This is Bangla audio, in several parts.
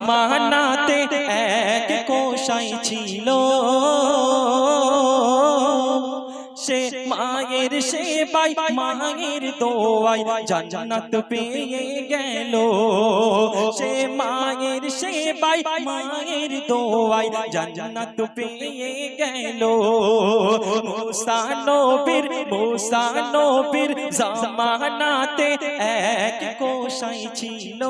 মানাতে এক কোষাই ছিল। সে মায়ের সেবাই মায়ের দোয়াই জান্নাত পেয়ে গেল। সে মায়ের সেবাই মায়ের দোয়াই জান্নাত পেয়ে গেল। মুসা নবীর মুসা নবীর জামানাতে এক কোষাই ছিল।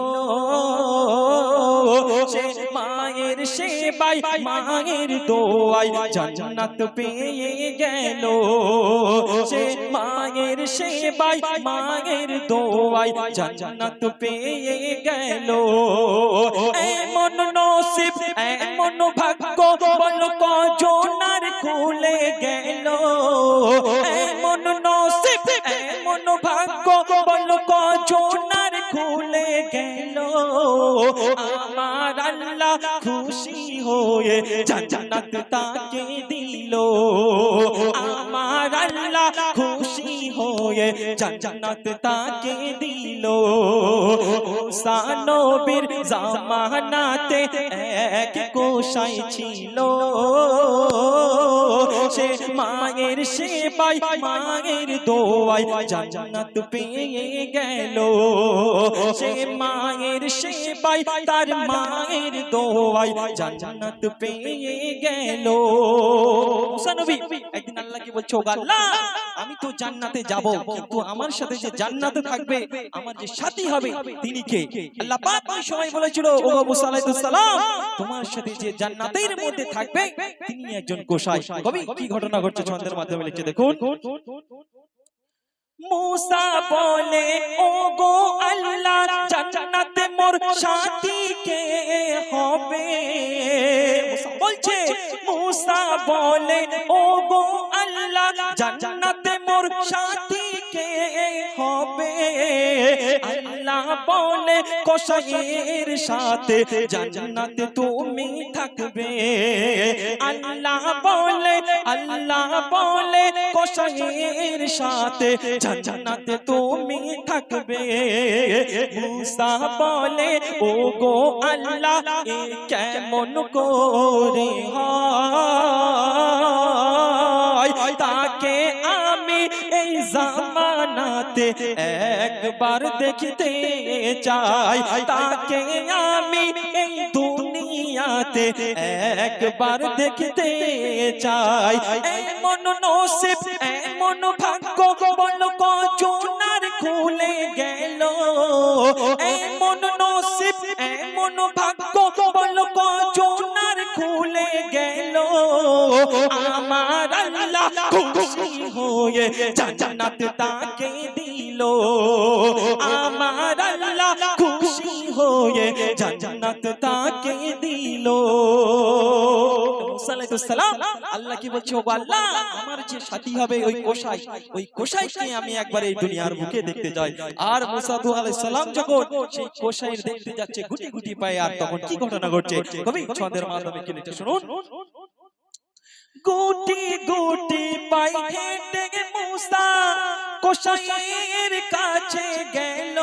সে মায়ের সেবাই মায়ের দোয়াই জান্নাত পেয়ে গেল। সে মায়ের সেবাই মায়ের দোয়াই জান্নাত পেয়ে গেল। এমন নসিব, এমন ভাগ্য বল কজনার খুলে গেল। এমন নসিব, এমন ভাগ্য বল কজনার খুলে গেল। আমার আল্লাহ খুশি হয়ে জান্নাত তাকে দিল। আমার আল্লাহ খুশি হয়ে জান্নাত তাকে দিল সানবীর জামানাতে এক কোষাই ছিল সে মায়ের সেবাই মায়ের দোয়াই জান্নাত পেয়ে গেল সে মায়ের সেবাই তার মায়ের দোয়াই জান্নাত পেয়ে গেল মুসানবী একদিন আল্লাহকে বলছো "ওগো আল্লাহ আমি তো জান্নাতে যাব কিন্তু আমার সাথে যে জান্নাতে থাকবে আমার যে সাথী হবে তিনি কে? আল্লাহ পাক ওই সময় বলেছিল ও মুসা আলাইহিস সালাম তোমার সাথে যে জান্নাতের মধ্যে থাকবে তিনি একজন গোসাই। কবি কি ঘটনা ঘটছে ছন্দের মাধ্যমে লিখে দেখুন। মুসা বলে ও গো আল্লাহ জান্নাতে মোর সাথী কে হবে? মুসা বলছে মুসা বলে ও গো আল্লাহ, জান্নাতে মোর সাথী হবে? আল্লাহ বলে, কসাইয়ের সাথে জান্নাতে তুমি থাকবে। আল্লাহ বলে আল্লাহ বলে, কসাইয়ের সাথে জান্নাতে তুমি থাকবে। মুসা বলে ও গো আল্লাহ কেমন করে জামানাতে একবার দেখতে চাই, তাকে আমি এই দুনিয়াতে একবার দেখতে চাই। এমন নসিব এমন ভাগ্য, বল কজনার খুলে গেল। এমন নসিব এমন ভাগ্য, বল কজনার খুলে গেল। আমার আল্লাহ খুশি হয়ে জান্নাত তাকে দিল। আমার আল্লাহ খুশি হয়ে জান্নাত তাকে দিল। সালাম আল্লাহ কি বলছে? ও আল্লাহ আমার যে সাথী হবে ওই কোষাই ওই কোষাইকে আমি একবার এই দুনিয়ার বুকে দেখতে যাই। আর আলাইহিস সালাম যখন সেই দেখতে যাচ্ছে গুটি গুটি পায়ে আর তখন কি ঘটনা ঘটছে? কবি ছন্দের মাধ্যমে কি শুনুন। গুটি গুটি পাই হেঁটে মুসা কোষাইয়ের কাছে গেল।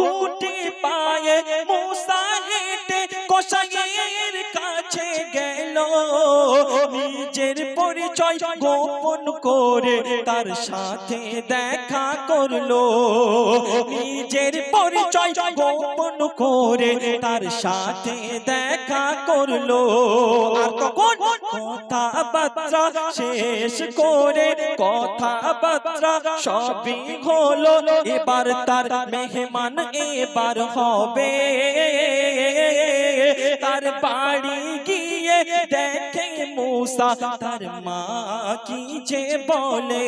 গুটি পায়ে মুসা হেঁটে কোষাইয়ের নিজের পরিচয় গোপন করে তার সাথে দেখা করল। নিজের পরিচয় গোপন করে তার সাথে দেখা করল। আর তখন কথাবার্তা শেষ করে কথাবার্তা সবই হলো। এবার তার মেহমান এবার হবে। তার বাড়ি গিয়ে দেখে মুসা তার মা কি যে বলে?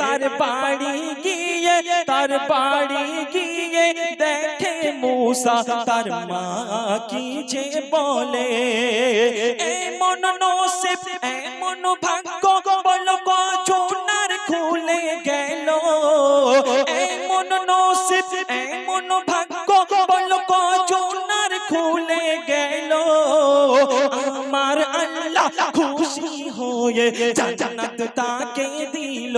তার বাড়ি গিয়ে, তার বাড়ি গিয়ে দেখে মুসা, তার মা কি যে বলে? এমন নসিব, এমন ভাগ্য বল, কজনার খুলে গেল। এমন নসিব, এমন ভাগ্য বল, কজনার খুলে গেল। খুশি হয়ে জান্নাত তাকে দিল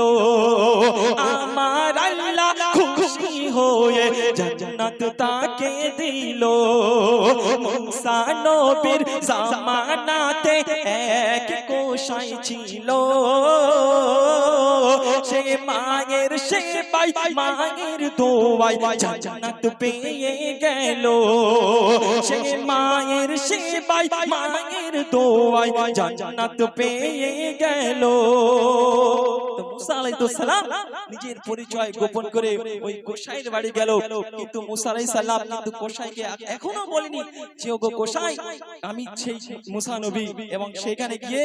আমার আল্লাহ খুশি হয়ে জান্নাত জান্নাত তাকে দিল মুসা নবীর জামানাতে এক কোষাই ছিল সে মায়ের সেবাই মায়ের দোয়াই জান্নাত পেয়ে গেল সে মায়ের সেবাই মায়ের দোয়াই জান্নাত পেয়ে গেল নিজের পরিচয় গোপন করে ওই কোষাইয়ের বাড়ি গেল কিন্তু মুসা আলাইহিস কিন্তু কোষাইকে এখনও বলেনি যে ওগো কোষাই আমি সেই মুসা এবং সেখানে গিয়ে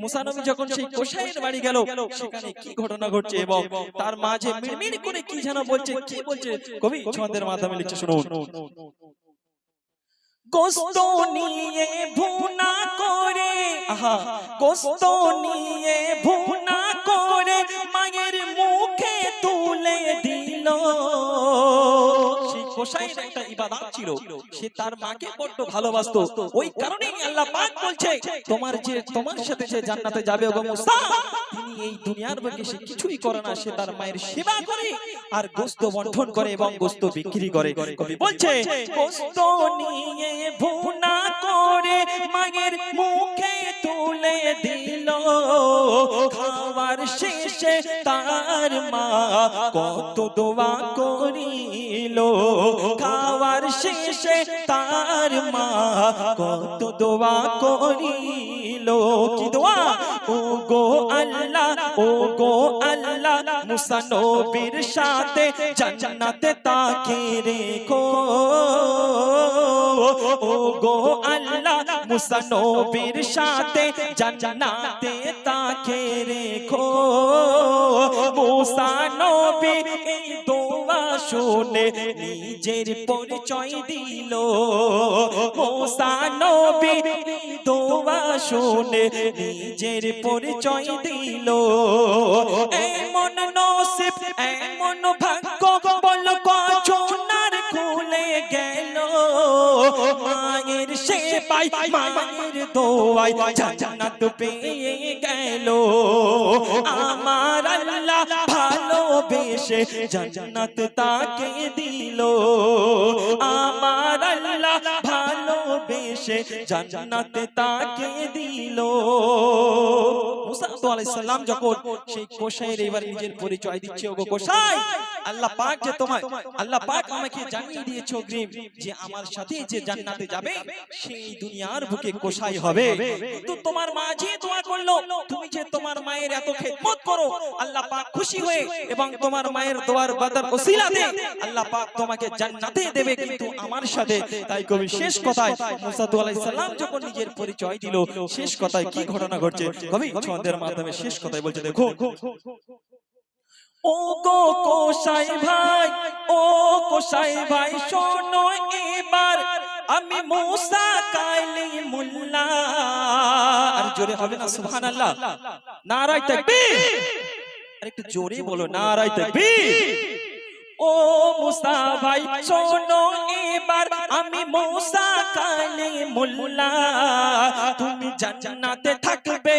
মুসা নবী যখন সেই কোষাইয়ের বাড়ি গেল, সেখানে কি ঘটনা ঘটছে এবং তার মাঝে মিড়মিড় করে কি যেন বলছে কি বলছে? কবি ছন্দের মাধ্যমে লিখছে শুনুন। গোস্ত নিয়ে ভুনা করে আহা গোস্ত নিয়ে ভুনা করে মায়ের সেই কোষাইয়ের একটা ইবাদত ছিল। সে তার মাকে বড্ড ভালোবাসতো। ওই কারণেই আল্লাহ পাক বলছে তোমার যে তোমার সাথে যে জান্নাতে যাবে ওগো মুসা তিনি এই দুনিয়ার বুকে সে কিছুই করে না। সে তার মায়ের সেবা করে আর গোস্ত বন্টন করে এবং গোস্ত বিক্রি করে। কবি বলছে গোস্ত নিয়ে ভুনা করে মায়ের মুখে তুলে দিল। খাওয়ার শেষে তার মা কত দোয়া করিল। খাওয়ার শেষে তার মা কত দোয়া করিল। কি দোয়া? ও গো আল্লাহ ও গো আল্লাহ, মুসা নবীর সাথে জান্নাতে তাকে রেখো। ও গো আল্লাহ, মুসা নবীর সাথে জান্নাতে তাকে রেখো মুসা নবী এই দোয়া শুনে নিজের পরিচয় দিল। মুসা নবী দোয়া শুনে নিজের পরিচয় দিল। এমন নসিব, এমন ভাগ্য মায়ের সেবাই মায়ের দোয়াই জান্নাত পেয়ে গেল আমার আল্লাহ ভালোবেসে জান্নাত তাকে দিল আমার আল্লাহ ভালোবেসে জান্নাত তাকে দিল। মুসা তো যখন সেই এবার নিজের পরিচয় দিচ্ছে আল্লাহ পাক যে তোমায়, আল্লাহ পাক আমাকে জানিয়ে দিয়েছে অগ্রিম যে আমার সাথে যে জান্নাতে যাবে, সেই দুনিয়ার বুকে হবে। কিন্তু তোমার মা যে দোয়া করল, তুমি যে তোমার মায়ের এত খেদমত করো, আল্লাহ পাক খুশি হয়ে এবং তোমার মায়ের দোয়ার বাদার ওসিলাতে আল্লাহ পাক তোমাকে জান্নাতে দেবে কিন্তু আমার সাথে। তাই কবি শেষ কথায় মুসা তো আলাইহিস যখন নিজের পরিচয় দিল, শেষ কথায় কি ঘটনা ঘটছে? কবি ছন্দের মাধ্যমে শেষ কথায় বলছে, দেখো ও গো কোসাই ভাই ও কোসাই ভাই, শোনো এবার, আমি মুসা কাইলি মুল্লা। আর জোরে হবে না, সুবহানাল্লাহ। নারায়ে তাকবীর। আর একটু জোরে বলো, নারায়ে তাকবীর। ও মুসা ভাই শোনো এবার আমি মুসা কালে মোল্লা। তুমি জান্নাতে থাকবে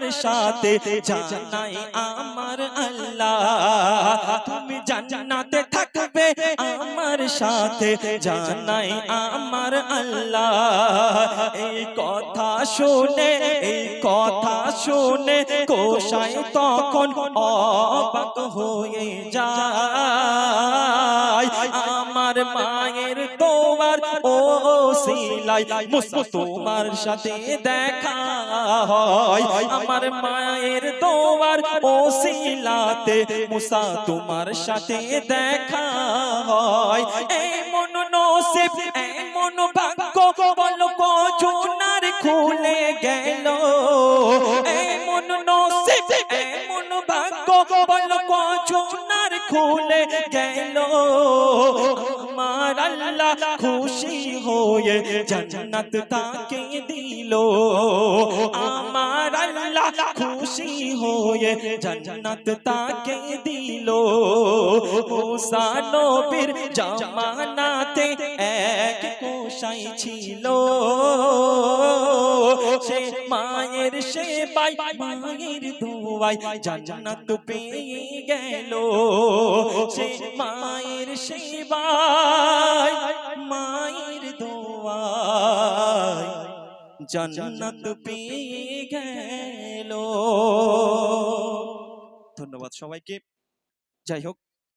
আমার সাথে জানাই আমার আল্লাহ। তুমি জান্নাতে থাকবে আমার সাথে জানাই আমার আল্লাহ। এই কথা শুনে, এই কথা শুনে কোষাই তখন অবাক হয়ে যায়। আমার মায়ের সিলাই মুসা তোমার সাথে দেখা হয়। আমার মায়ের তোমার ওসিলাতে মুসা তোমার সাথে দেখা হয়। এমন নসিব, এমন খুলে গেল। আমার আল্লাহ খুশি হয়ে জান্নাত তাকে দিল। আমার আল্লাহ খুশি হয়ে জান্নাত তাকে দিল। মুসা নবীর জামানাতে এক কোষাই ছিল। সে মায়ের সেবাই মায়ের দোয়াই জান্নাত পেয়ে গেল। সে মায়ের সেবাই মায়ের দোয়াই জান্নাত পেয়ে গেল। ধন্যবাদ সবাইকে। যাই হোক